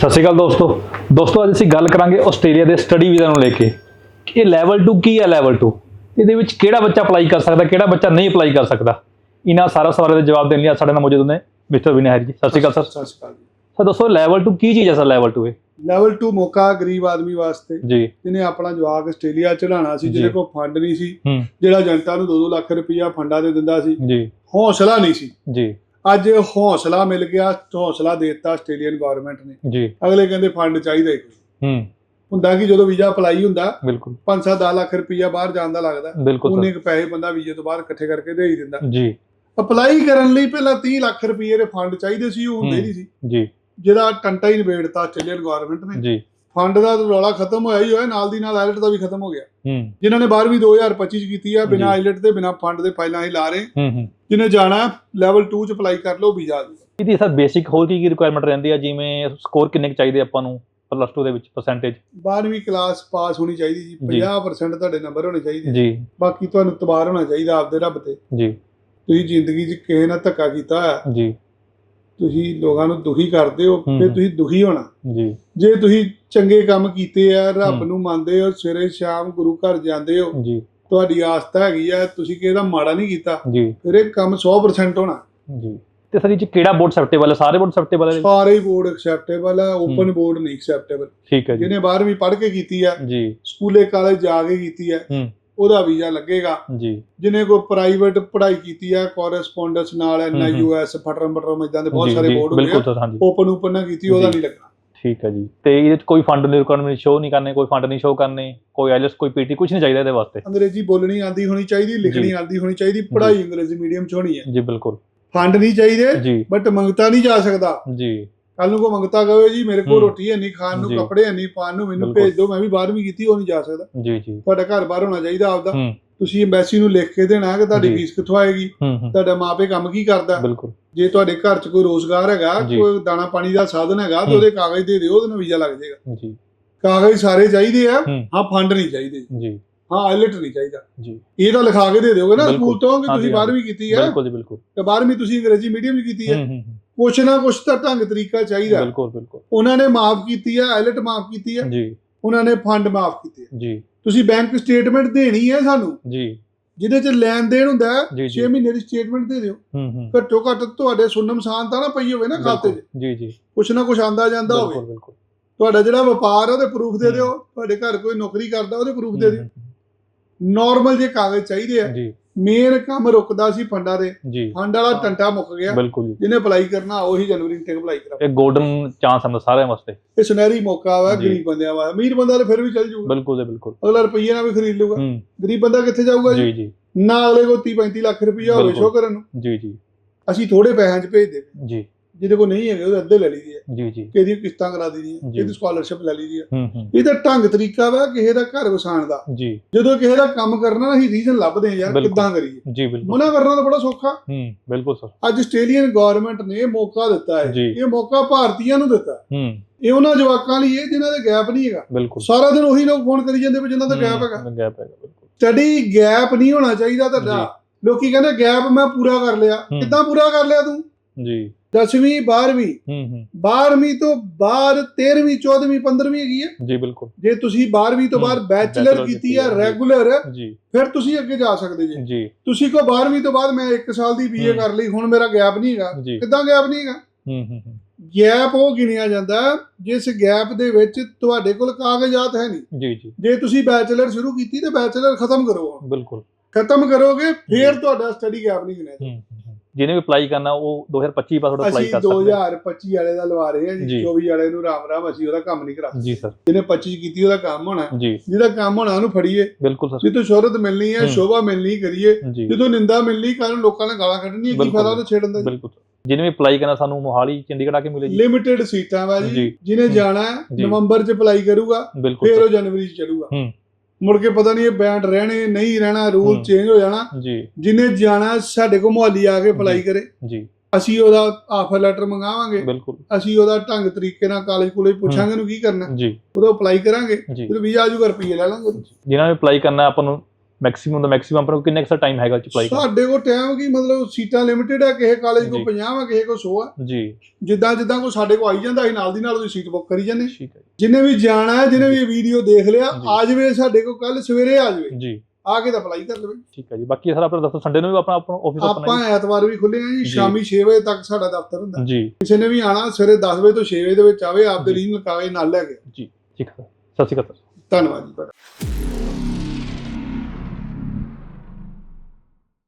ਸਤਿ ਸ਼੍ਰੀ ਅਕਾਲ ਦੋਸਤੋ। ਦੋਸਤੋ ਅੱਜ ਅਸੀਂ ਗੱਲ ਕਰਾਂਗੇ ਆਸਟ੍ਰੇਲੀਆ ਦੇ ਸਟੱਡੀ ਵੀਜ਼ਾ ਨੂੰ ਲੈ ਕੇ ਕਿ ਇਹ ਲੈਵਲ 2 ਕੀ ਹੈ ਲੈਵਲ 2 ਇਹਦੇ ਵਿੱਚ ਕਿਹੜਾ ਬੱਚਾ ਅਪਲਾਈ ਕਰ ਸਕਦਾ ਕਿਹੜਾ ਬੱਚਾ ਨਹੀਂ ਅਪਲਾਈ ਕਰ ਸਕਦਾ? ਇਹਨਾਂ ਸਾਰਾ ਸਵਾਲਾਂ ਦੇ ਜਵਾਬ ਦੇਣ ਲਈ ਸਾਡੇ ਨਾਲ ਮੌਜੂਦ ਨੇ ਮਿਸਟਰ ਵਿਨੈ ਹਰੀ ਜੀ। ਸਤਿ ਸ਼੍ਰੀ ਅਕਾਲ ਸਰ। ਸਤਿ ਸ਼੍ਰੀ ਅਕਾਲ ਜੀ। ਸਰ ਦੋਸਤੋ ਲੈਵਲ 2 ਕੀ ਚੀਜ਼ ਹੈ ਸਰ ਲੈਵਲ 2 ਇਹ? ਲੈਵਲ 2 ਮੌਕਾ ਗਰੀਬ ਆਦਮੀ ਵਾਸਤੇ। ਜਿਹਨੇ ਆਪਣਾ ਜਵਾਕ ਆਸਟ੍ਰੇਲੀਆ ਚੜਾਉਣਾ ਸੀ ਜਿਹਦੇ। ਕੋਲ ਫੰਡ ਨਹੀਂ ਸੀ ਜਿਹੜਾ ਜਨਤਾ ਨੂੰ 2-2 ਲੱਖ ਰੁਪਈਆ ਫੰਡਾਂ ਦੇ ਦਿੰਦਾ ਸੀ। ਜੀ। ਹੌਸਲਾ ਨਹੀਂ ਸੀ। ਜੀ। ਅੱਜ ਹੌਸਲਾ ਮਿਲ ਗਿਆ ਹੌਸਲਾ ਦਿੱਤਾ ਆਸਟ੍ਰੇਲੀਅਨ ਗਵਰਨਮੈਂਟ ਨੇ। ਜੀ। ਅਗਲੇ ਕਹਿੰਦੇ ਫੰਡ ਚਾਹੀਦਾ ਹੀ ਕੋਈ। ਹੂੰ। ਹੁੰਦਾ ਕਿ ਜਦੋਂ ਵੀਜ਼ਾ ਅਪਲਾਈ ਹੁੰਦਾ ਬਿਲਕੁਲ। 5-7 ਲੱਖ ਰੁਪਈਆ ਬਾਹਰ ਜਾਣ ਦਾ ਲੱਗਦਾ। ਉਹਨੇ ਕੁ ਪੈਸੇ ਬੰਦਾ ਵੀਜ਼ੇ ਤੋਂ ਬਾਅਦ ਇਕੱਠੇ ਕਰਕੇ ਦੇ ਹੀ ਦਿੰਦਾ। ਜੀ। ਅਪਲਾਈ ਕਰਨ ਲਈ ਪਹਿਲਾਂ 30 ਲੱਖ ਰੁਪਈਏ ਦੇ ਫੰਡ ਚਾਹੀਦੇ ਸੀ ਉਹ ਹੁੰਦੇ। ਨਹੀਂ ਸੀ। ਜੀ। ਜਿਹਦਾ ਟੰਟਾ ਹੀ ਨਿਬੇੜਤਾ ਆਸਟ੍ਰੇਲੀਅਨ ਗਵਰਨਮੈਂਟ ਨੇ। ਜੀ। ਫੰਡ ਦਾ ਰੌਲਾ ਖਤਮ ਹੋਇਆ ਹੀ ਹੋਇਆ ਨਾਲ ਦੀ ਨਾਲ ਆਇਲਟ ਦਾ ਵੀ ਖਤਮ ਹੋ ਗਿਆ। ਹੂੰ। ਜਿਨ੍ਹਾਂ ਨੇ 12ਵੀਂ 2025 ਚ ਕੀਤੀ ਆ ਬਿਨਾਂ। ਆਈਲਟ ਦੇ ਬਿਨਾਂ ਫੰਡ ਦੇ ਫਾਈਲਾਂ ਹੀ ਲਾ ਰਹੇ। ਹੂੰ ਹੂੰ। ਜਿਹਨੇ ਜਾਣਾ ਲੈਵਲ 2 ਚ ਅਪਲਾਈ ਕਰ ਲਓ ਵੀਜ਼ਾ ਆ ਜਾਊਗਾ। ਇਹਦੀ ਸਰ ਬੇਸਿਕ ਹੋਰ ਕੀ ਕੀ ਰਿਕੁਆਇਰਮੈਂਟ ਰਹਿੰਦੀ ਹੈ ਜਿਵੇਂ ਸਕੋਰ ਕਿੰਨੇ ਕੁ ਚਾਹੀਦੇ ਆਪਾਂ ਨੂੰ ਪਲੱਸ 2 ਦੇ ਵਿੱਚ ਪਰਸੈਂਟੇਜ 12ਵੀਂ ਕਲਾਸ ਪਾਸ ਹੋਣੀ ਚਾਹੀਦੀ ਜੀ ਜੀ। 50% ਤੁਹਾਡੇ ਨੰਬਰ ਹੋਣੇ ਚਾਹੀਦੇ ਜੀ। ਬਾਕੀ ਤੁਹਾਨੂੰ ਤਬਾਰ ਹੋਣਾ ਚਾਹੀਦਾ ਆਪਦੇ ਰੱਬ ਤੇ। ਜੀ। ਤੁਸੀਂ ਜ਼ਿੰਦਗੀ 'ਚ ਕਿਸੇ ਨਾਲ ਧੱਕਾ ਕੀਤਾ ਜੀ। ਤੁਸੀਂ ਲੋਕਾਂ ਨੂੰ ਦੁਖੀ ਕਰਦੇ ਹੋ ਫਿਰ। ਤੁਸੀਂ ਦੁਖੀ ਹੋਣਾ। ਜੀ। ਜੇ ਤੁਸੀਂ ਚੰਗੇ ਕੰਮ ਕੀਤੇ ਆ ਰੱਬ। ਨੂੰ ਮੰਨਦੇ ਹੋ ਸਵੇਰੇ ਸ਼ਾਮ ਗੁਰੂ ਘਰ ਜਾਂਦੇ ਹੋ ਜੀ। ਤੁਹਾਡੀ ਆਸਥਾ ਹੈਗੀ ਆ ਤੁਸੀਂ ਕਿਸੇ ਦਾ ਮਾੜਾ ਨਹੀਂ ਕੀਤਾ ਫਿਰ ਇਹ ਕੰਮ 100% ਹੋਣਾ। ਜੀ। ਤੇ ਸਰ ਇਹ 'ਚ ਕਿਹੜਾ ਬੋਰਡ ਐਕਸੈਪਟੇਬਲ ਹੈ ਸਾਰੇ ਬੋਰਡ ਐਕਸੈਪਟੇਬਲ ਹੈ ਸਾਰੇ ਬੋਰਡ ਐਕਸੈਪਟੇਬਲ ਹੈ। ਓਪਨ। ਬੋਰਡ ਨਹੀਂ ਐਕਸੈਪਟੇਬਲ ਠੀਕ ਹੈ ਜੀ। ਜਿਹਨੇ 12ਵੀਂ ਪੜ੍ਹ ਕੇ ਕੀਤੀ ਹੈ ਜੀ। ਸਕੂਲੇ ਕਾਲਜ ਜਾ ਕੇ ਕੀਤੀ ਹੂੰ। ਉਹਦਾ ਵੀਜ਼ਾ ਲੱਗੇਗਾ। ਜੀ। ਜਿਹਨੇ ਕੋਈ ਪ੍ਰਾਈਵੇਟ ਪੜ੍ਹਾਈ ਕੀਤੀ ਹੈ ਕੋਰਸਪੋਂਡੈਂਸ ਨਾਲ। ਐਨਆਈਯੂਐਸ ਫਟਰਮ ਫਟਰਮ ਇਦਾਂ ਦੇ ਬਹੁਤ ਸਾਰੇ ਬੋਰਡ ਹੁੰਦੇ ਆ। ਓਪਨ ਓਪਨ ਨਾ ਕੀਤੀ ਉਹਦਾ। ਨਹੀਂ ਲੱਗਣਾ। ਠੀਕ ਹੈ ਜੀ। ਤੇ ਇਹਦੇ ਕੋਈ ਫੰਡ ਦੀ ਰਿਕੁਆਇਰਮੈਂਟ ਸ਼ੋ ਨਹੀਂ ਕਰਨੇ ਕੋਈ ਫੰਡ ਨਹੀਂ ਸ਼ੋ ਕਰਨੇ ਕੋਈ ਆਈਲੈਟਸ ਕੋਈ ਪੀਟੀ ਕੁਝ ਨਹੀਂ ਚਾਹੀਦਾ ਇਹਦੇ ਵਾਸਤੇ। ਅੰਗਰੇਜ਼ੀ ਬੋਲਣੀ ਆਂਦੀ ਹੋਣੀ ਚਾਹੀਦੀ ਲਿਖਣੀ। ਆਂਦੀ ਹੋਣੀ ਚਾਹੀਦੀ ਪੜ੍ਹਾਈ ਅੰਗਰੇਜ਼ੀ ਮੀਡੀਅਮ ਚ ਹੋਣੀ ਹੈ। ਜੀ ਬਿਲਕੁਲ। ਫੰਡ ਨਹੀਂ ਚਾਹੀਦੇ ਬਟ ਮੰਗਤਾ ਨਹੀਂ ਜਾ ਸਕਦਾ। ਜੀ। ਕੱਲ ਨੂੰ ਕੋ ਮੰਗਤਾ ਕਹੇ ਜੀ ਮੇਰੇ ਕੋਲ। ਰੋਟੀ ਹੈ ਨਹੀਂ ਖਾਣ ਨੂੰ। ਕੱਪੜੇ ਹੈ ਨਹੀਂ ਪਾਣ ਨੂੰ ਮੈਨੂੰ। ਭੇਜ ਦਿਓ ਮੈਂ ਵੀ 12ਵੀਂ ਕੀਤੀ ਉਹ ਨਹੀਂ ਜਾ ਸਕਦਾ। ਜੀ ਜੀ। ਤੁਹਾਡਾ ਘਰ ਬਾਹਰ ਹੋਣਾ ਚਾਹੀਦਾ ਆਪਦਾ। ਤੁਸੀਂ ਐਮਬੈਸੀ ਨੂੰ ਲਿਖ ਕੇ ਦੇਣਾ ਕਿ ਤੁਹਾਡੀ। ਫੀਸ ਕਿੱਥੋਂ ਆਏਗੀ? ਤੁਹਾਡਾ ਮਾਪੇ ਕੰਮ ਕੀ ਕਰਦਾ? ਬਿਲਕੁਲ। ਜੇ ਤੁਹਾਡੇ ਘਰ 'ਚ ਕੋਈ ਰੋਜ਼ਗਾਰ ਹੈਗਾ। ਕੋਈ ਦਾਣਾ ਪਾਣੀ ਦਾ ਸਾਧਨ ਹੈਗਾ ਤੇ। ਉਹਦੇ ਕਾਗਜ਼ ਦੇ ਦਿਓ ਉਹਦੇ ਨਾਲ ਵੀਜ਼ਾ ਲੱਗ ਜਾਏਗਾ। ਜੀ। ਕਾਗਜ਼ ਸਾਰੇ ਚਾਹੀਦੇ ਆ ਹੂੰ। ਫੰਡ ਨਹੀਂ ਚਾਹੀਦੇ। ਜੀ। ਹਾਂ ਆਇਲਟ ਨਹੀਂ ਚਾਹੀਦਾ। ਜੀ। ਇਹ ਤਾਂ ਲਿਖਾ ਕੇ ਦੇ ਦਿਓਗੇ ਨਾ। ਸਕੂਲ ਤੋਂ ਕਿ ਤੁਸੀਂ ਹਾਂਜੀ। 12ਵੀਂ ਕੀਤੀ ਹੈ ਬਿਲਕੁਲ ਜੀ ਬਿਲਕੁਲ। ਤੇ 12ਵੀਂ ਤੁਸੀਂ ਅੰਗਰੇਜ਼ੀ ਮੀਡੀਅਮ 'ਚ ਕੀਤੀ ਹੈ। ਹੂੰ ਹੂੰ ਹੂੰ, ਕੁਛ ਨਾ ਕੁਛ ਤਾਂ ਢੰਗ ਤਰੀਕਾ ਚਾਹੀਦਾ। ਬਿਲਕੁਲ ਬਿਲਕੁਲ। ਉਹਨਾਂ ਨੇ ਮਾਫ ਕੀਤੀ ਹੈ ਆਇਲਟ ਮਾਫ ਕੀਤੀ ਹੈ ਜੀ। ਉਹਨਾਂ ਨੇ ਫੰਡ ਮਾਫ ਕੀਤੇ। ਜੀ। ਤੁਸੀਂ ਬੈਂਕ ਸਟੇਟਮੈਂਟ ਦੇਣੀ ਹੈ ਸਾਨੂੰ ਜੀ। ਜਿਹਦੇ 'ਚ ਲੈਣ ਦੇਣ ਹੁੰਦਾ ਹੈ ਜੀ, ਜੀ। 6 ਮਹੀਨੇ ਦੀ ਸਟੇਟਮੈਂਟ ਦੇ ਦਿਓ। ਹੂੰ ਹੂੰ। ਘੱਟੋ ਘੱਟ ਤੁਹਾਡੇ ਸੁੰਨਮ ਸਾਨ ਤਾਂ ਨਾ ਪਈ ਹੋਵੇ ਨਾ ਖਾਤੇ 'ਚ। ਜੀ ਜੀ। ਕੁਛ ਨਾ ਕੁਛ ਆਂਦਾ ਜਾਂਦਾ ਹੋਵੇ। ਬਿਲਕੁਲ ਬਿਲਕੁਲ। ਤੁਹਾਡਾ ਜਿਹੜਾ ਵਪਾਰ ਆ ਉਹਦੇ ਪ੍ਰੂਫ ਦੇ। ਦਿਓ। ਤੁਹਾਡੇ ਘਰ ਕੋਈ ਨੌਕਰੀ ਕਰਦਾ ਉਹਦੇ ਪ੍ਰੂਫ ਦੇ ਦਿਓ। ਨਾਰਮਲ ਜੇ ਕਾਗਜ਼ ਚਾਹੀਦੇ ਆ। ਜੀ। ਮੇਨ ਕੰਮ ਰੁਕਦਾ ਸੀ ਫੰਡਾਂ ਦੇ। ਜੀ। ਫੰਡ ਵਾਲਾ ਟੰਟਾ ਮੁੱਕ ਗਿਆ। ਬਿਲਕੁਲ ਜੀ। ਜਿਹਨੇ ਅਪਲਾਈ ਕਰਨਾ ਉਹੀ ਜਨਵਰੀ ਤੱਕ ਅਪਲਾਈ ਕਰਾ ਇਹ 골ਡਨ ਚਾਂਸ ਹੈ ਸਾਰਿਆਂ ਵਾਸਤੇ। ਇਹ ਸੁਨਹਿਰੀ ਮੌਕਾ ਵਾ। ਗਰੀਬ ਬੰਦਿਆਂ ਵਾ ਅਮੀਰ ਬੰਦਾ ਤਾਂ ਫਿਰ ਵੀ ਚੱਲ ਜਾਊਗਾ ਬਿਲਕੁਲ ਜੀ ਬਿਲਕੁਲ। ਅਗਲਾ ਰੁਪਈਏ ਨਾਲ ਵੀ ਖਰੀਦ ਲਊਗਾ। ਹੂੰ। ਗਰੀਬ ਬੰਦਾ ਕਿੱਥੇ ਜਾਊਗਾ ਜੀ? ਜੀ ਨਾ ਅਗਲੇ ਕੋਲ 30 35 ਲੱਖ ਰੁਪਈਆ ਹੋਵੇ। ਸ਼ੋ ਕਰਨ ਨੂੰ ਜੀ ਜੀ। ਅਸੀਂ ਥੋੜੇ ਪੈਸਿਆਂ 'ਚ ਭੇਜਦੇ ਜੀ। ਜਿਹਦੇ ਕੋਲ ਨਹੀਂ ਹੈਗੇ ਉਹਦੇ ਅੱਧੇ ਲੈ ਲਈਦੀ ਹੈ। ਜੀ ਜੀ। ਕਿਹਦੀ ਕਿਸ਼ਤਾਂ ਕਰਾ ਦਈਦੀਆਂ ਜੀ। ਇਹਦੀ ਸਕਾਲਰਸ਼ਿਪ ਲੈ ਲਈਦੀ ਹੈ। ਹੂੰ ਹੂੰ। ਇਹ ਤਾਂ ਢੰਗ ਤਰੀਕਾ ਵਾ ਕਿਸੇ ਦਾ ਘਰ ਵਸਾਉਣ ਦਾ। ਜੀ। ਜਦੋਂ ਕਿਸੇ ਦਾ ਕੰਮ ਕਰਨਾ ਅਸੀਂ ਰੀਜ਼ਨ ਲੱਭਦੇ ਹਾਂ ਯਾਰ। ਕਿੱਦਾਂ ਕਰੀਏ। ਜੀ ਬਿਲਕੁਲ। ਮਨਾ ਕਰਨਾ ਤਾਂ ਬੜਾ ਸੌਖਾ। ਹੂੰ ਬਿਲਕੁਲ ਸਰ। ਅੱਜ ਆਸਟ੍ਰੇਲੀਅਨ ਗਵਰਨਮੈਂਟ ਨੇ ਮੌਕਾ ਦਿੱਤਾ ਹੈ। ਇਹ ਮੌਕਾ ਭਾਰਤੀਆਂ ਨੂੰ ਦਿੱਤਾ ਹੂੰ। ਇਹ ਉਹਨਾਂ ਜਵਾਕਾਂ ਲਈ ਹੈ ਜਿਨ੍ਹਾਂ ਦੇ ਗੈਪ ਨਹੀਂ ਹੈਗਾ। ਬਿਲਕੁਲ। ਸਾਰਾ ਦਿਨ ਉਹੀ ਲੋਕ ਫੋਨ ਕਰੀ ਜਾਂਦੇ ਵੀ ਜਿਨ੍ਹਾਂ ਦਾ ਗੈਪ ਹੈਗਾ। ਗੈਪ ਹੈਗਾ ਬਿਲਕੁਲ। ਸਟੱਡੀ ਗੈਪ ਨਹੀਂ ਹੋਣਾ ਚਾਹੀਦਾ ਤੁਹਾਡਾ। ਲੋਕੀ ਕਹਿੰਦੇ ਗੈਪ ਮੈਂ ਪੂਰਾ ਕਰ ਲਿਆ। ਹੂੰ। ਕਿੱਦਾਂ ਪੂਰਾ ਕਰ ਲਿਆ ਤੂੰ? ਜੀ। 10ਵੀਂ 12ਵੀਂ ਹੂੰ ਹੂੰ। 12ਵੀਂ ਤੋਂ ਬਾਅਦ 13ਵੀਂ 14ਵੀਂ 15ਵੀਂ ਹੈਗੀ ਹੈ ਜੀ ਬਿਲਕੁਲ। ਜੇ ਤੁਸੀਂ 12ਵੀਂ ਤੋਂ ਬਾਅਦ ਬੈਚਲਰ ਕੀਤੀ ਹੈ। ਰੈਗੂਲਰ ਜੀ। ਫਿਰ ਤੁਸੀਂ ਅੱਗੇ ਜਾ ਸਕਦੇ ਜੀ। ਜੀ। ਤੁਸੀਂ ਕੋ 12ਵੀਂ ਤੋਂ ਬਾਅਦ ਮੈਂ 1 ਸਾਲ ਦੀ ਬੀਏ। ਕਰ ਲਈ ਹੁਣ ਮੇਰਾ ਗੈਪ ਨਹੀਂ ਹੈਗਾ। ਕਿੱਦਾਂ ਗੈਪ ਨਹੀਂ ਹੈਗਾ? ਹੂੰ ਹੂੰ ਗੈਪ ਉਹ ਗਿਣਿਆ ਜਾਂਦਾ ਜਿਸ ਗੈਪ ਦੇ ਵਿੱਚ ਤੁਹਾਡੇ ਕੋਲ ਕਾਗਜ਼ਾਤ ਹੈ ਨਹੀਂ। ਜੀ ਜੀ। ਜੇ ਤੁਸੀਂ ਬੈਚਲਰ ਸ਼ੁਰੂ ਕੀਤੀ ਤੇ ਬੈਚਲਰ ਖਤਮ ਕਰੋ। ਬਿਲਕੁਲ। ਖਤਮ ਕਰੋਗੇ ਫਿਰ ਤੁਹਾਡਾ ਸਟੱਡੀ ਗੈਪ ਨਹੀਂ ਗਿਣਿਆ ਜਾਏਗਾ। ਜਿਹਨੇ ਵੀ ਅਪਲਾਈ ਕਰਨਾ ਉਹ 2025 ਪਾਸ ਤੁਹਾਡਾ ਅਪਲਾਈ ਅਸੀਂ ਕਰ ਸਕਦੇ 2025 ਵਾਲੇ ਦਾ ਲਵਾ ਰਹੇ ਹਾਂ ਜੀ ਜੀ। 24 ਵਾਲੇ ਨੂੰ ਰਾਮ ਰਾਮ ਅਸੀਂ ਉਹਦਾ ਕੰਮ ਨਹੀਂ ਕਰਾ ਜੀ ਸਰ ਜਿਹਨੇ 25 ਕੀਤੀ ਉਹਦਾ ਕੰਮ ਹੋਣਾ ਜੀ ਜਿਹਦਾ ਕੰਮ ਹੋਣਾ ਉਹਨੂੰ ਫੜੀਏ ਬਿਲਕੁਲ ਸਰ ਜਿੱਦੋਂ ਸ਼ੋਹਰਤ ਮਿਲਣੀ ਹੈ ਹੂੰ। ਸ਼ੋਭਾ ਮਿਲਣੀ ਕਰੀਏ ਜੀ ਜਦੋਂ ਨਿੰਦਾ ਮਿਲਣੀ ਕਾਰਨ ਲੋਕਾਂ ਨੇ ਗਾਲਾਂ ਕੱਢਣੀਆਂ ਕੀ ਬਿਲਕੁਲ। ਫਾਇਦਾ ਉਹਦਾ ਛੇੜਨ ਦਾ ਬਿਲਕੁਲ ਜਿਹਨੇ ਵੀ ਅਪਲਾਈ ਕਰਨਾ ਸਾਨੂੰ ਮੋਹਾਲੀ ਚੰਡੀਗੜ੍ਹ ਆ ਕੇ ਮਿਲੇ ਜੀ ਲਿਮਿਟਿਡ ਸੀਟਾਂ ਵਾ ਜੀ ਜੀ। ਜਿਹਨੇ ਹੂੰ। ਜਾਣਾ ਹੈ, ਜੀ। ਨਵੰਬਰ 'ਚ ਅਪਲਾਈ ਕਰੂਗਾ ਬਿਲਕੁਲ ਫਿਰ ਸਰ, ਉਹ ਜਨਵਰੀ 'ਚ ਚੜੂਗਾ ਹੂੰ। ਮੁੜ ਕੇ ਪਤਾ ਨਹੀਂ ਇਹ ਬੈਂਡ ਰਹਿਣੇ ਨਹੀਂ ਰਹਿਣਾ ਰੂਲ। ਚੇਂਜ ਹੋ ਜਾਣਾ। ਜੀ। ਜਿਹਨੇ ਜਾਣਾ ਸਾਡੇ ਕੋਲ ਮੁਹੱਲੀ ਆ ਕੇ ਅਪਲਾਈ। ਕਰੇ। ਜੀ। ਅਸੀਂ ਉਹਦਾ ਆਫਰ ਲੈਟਰ ਮੰਗਾਵਾਂਗੇ। ਬਿਲਕੁਲ। ਅਸੀਂ ਉਹਦਾ ਢੰਗ ਤਰੀਕੇ ਨਾਲ ਕਾਲਜ ਕੋਲੇ ਪੁੱਛਾਂਗੇ ਨੂੰ ਕੀ ਕਰਨਾ। ਜੀ। ਉਹਦਾ ਅਪਲਾਈ ਕਰਾਂਗੇ। ਫਿਰ ਵੀਜ਼ਾ ਆਜੂਗਾ ਰੁਪਈਏ ਲੈ ਲਾਂਗੇ ਜਿਨ੍ਹਾਂ ਨੇ ਅਪਲਾਈ ਕਰਨਾ ਆਪਾਂ ਨੂੰ ਮੈਕਸਿਮਮ ਦਾ ਮੈਕਸਿਮਮ ਪਰ ਕਿੰਨੇ ਕੁ ਟਾਈਮ ਹੈਗਾ ਅਪਲਾਈ ਕਰਨ? ਸਾਡੇ ਕੋਲ ਟਾਈਮ ਕੀ ਮਤਲਬ ਸੀਟਾਂ ਲਿਮਿਟਿਡ ਹੈ ਕਿਸੇ ਕਾਲਜ ਜੀ। ਕੋ 50 ਆ ਕਿਸੇ ਕੋ 100 ਆ ਜੀ। ਜਿੱਦਾਂ ਜਿੱਦਾਂ ਕੋ ਸਾਡੇ ਕੋ ਆਈ ਜਾਂਦਾ ਅਸੀਂ ਨਾਲ ਦੀ ਨਾਲ ਉਹਦੀ ਸੀਟ ਬੁੱਕ ਕਰੀ ਜਾਂਦੇ। ਠੀਕ ਹੈ ਜਿਹਨੇ ਵੀ ਜਾਣਾ ਹੈ ਜਿਹਨੇ ਵੀ ਵੀਡੀਓ ਦੇਖ ਲਿਆ। ਆ ਜਾਵੇ ਸਾਡੇ ਕੋ ਕੱਲ ਸਵੇਰੇ ਆ ਜਾਵੇ। ਜੀ। ਆ ਕੇ ਤਾਂ ਅਪਲਾਈ ਕਰ ਲਵੇ। ਠੀਕ ਹੈ ਜੀ। ਬਾਕੀ ਸਰ ਆਪਣਾ ਦਫ਼ਤਰ ਸੰਡੇ ਨੂੰ ਵੀ ਆਪਣਾ ਆਪਣਾ ਆਫਿਸ ਆਪਾਂ ਆਪਣਾ ਐਤਵਾਰ ਵੀ ਖੁੱਲੇ ਆ ਜੀ। ਸ਼ਾਮੀ 6 ਵਜੇ ਤੱਕ ਸਾਡਾ ਦਫ਼ਤਰ ਹੁੰਦਾ। ਜੀ। ਕਿਸੇ ਨੇ ਵੀ ਆਣਾ ਸਵੇਰੇ 10 ਵਜੇ ਤੋਂ 6 ਵਜੇ ਦੇ ਵਿੱਚ ਆਵੇ ਆਪਦੇ ਜੀ। ਰੀਨਲ ਕਾਗਜ਼ ਨਾਲ ਲੈ ਕੇ। ਜੀ। ਠੀਕ ਹੈ। ਸਤਿ ਸ਼੍ਰੀ ਅਕਾਲ। ਧੰਨਵਾਦ ਜੀ